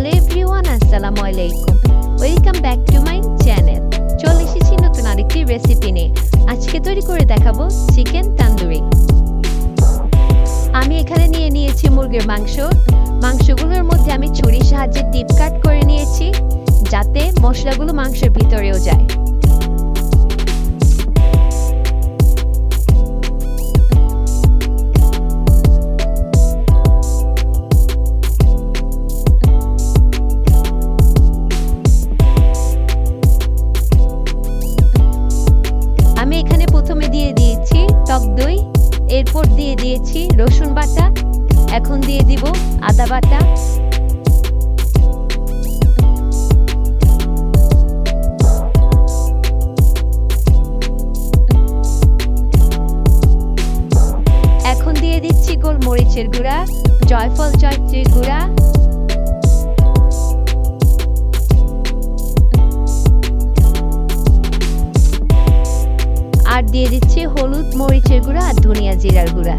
Hello everyone, আসসালামু আলাইকুম। Welcome back to my channel. চলে এসেছি নতুন আরেকটি রেসিপি নিয়ে। আজকে তৈরি করে দেখাবো চিকেন তান্দুরি। আমি এখানে নিয়ে নিয়েছি মুরগির মাংস। মাংসগুলোর মধ্যে আমি ছুরির সাহায্যে ডিপ কাট করে নিয়েছি, যাতে মশলাগুলো মাংসের ভিতরেও যায়। দিয়ে দিয়েছি রসুন বাটা, এখন দিয়ে দিব আদা বাটা। এখন দিয়ে দিচ্ছি গোলমরিচের গুঁড়া, জয়ফল জয়ত্রীর গুঁড়া। আর দিয়ে দিচ্ছি হলুদ, মরিচের গুঁড়া আর ধনিয়া জিরার গুঁড়া।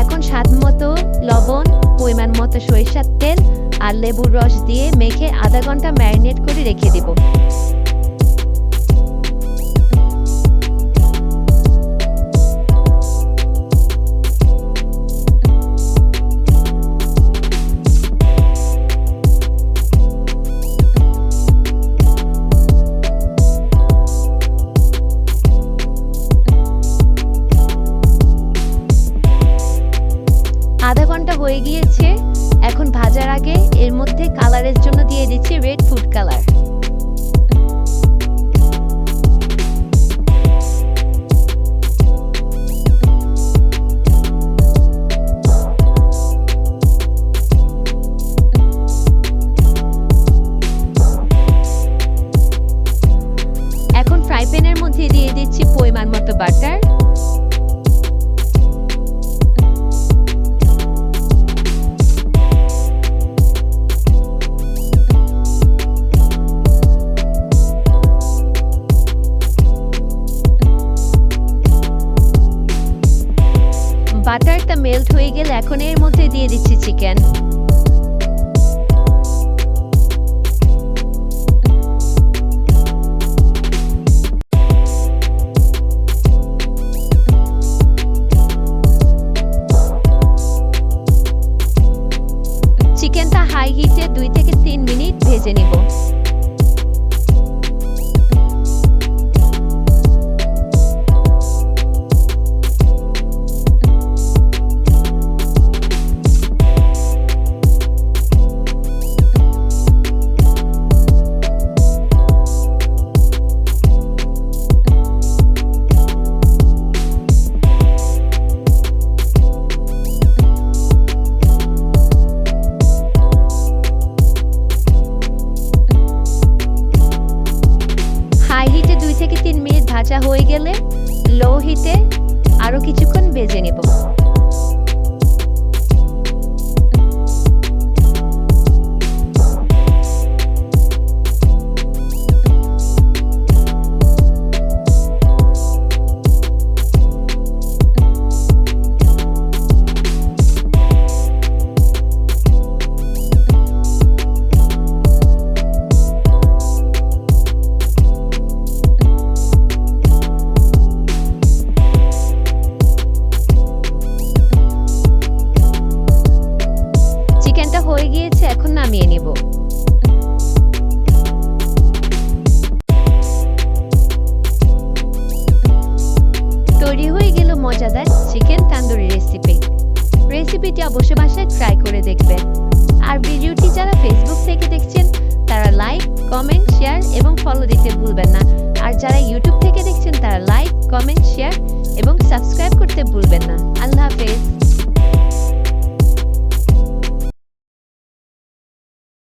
এখন স্বাদ মতো লবণ, পরিমাণ মতো সরিষার তেল আর লেবুর রস দিয়ে মেখে আধা ঘণ্টা ম্যারিনেট করে রেখে দেব। আধা ঘণ্টা হয়ে গিয়েছে এখন ভাজার আগে এর মধ্যে কালারের জন্য দিয়ে দিচ্ছি রেড ফুড কালার এখন ফ্রাই প্যানের মধ্যে দিয়ে দিচ্ছি পরিমাণ মতো বাটার মেল্ট হয়ে গেলে এখন এর মধ্যে দিয়ে দিচ্ছি চিকেন ভাজা হয়ে গেলে লো হিটে আরও কিছুক্ষণ ভেজে নেব। নামিয়ে নেব। তৈরি হয়ে গেল মজাদার চিকেন তান্দুরি রেসিপি। রেসিপিটি অবশ্য বাসায় ট্রাই করে দেখবেন। আর ভিডিওটি যারা ফেসবুক থেকে দেখছেন, তারা লাইক, কমেন্ট, শেয়ার এবং ফলো দিতে ভুলবেন না। আর যারা ইউটিউব থেকে দেখছেন, তারা লাইক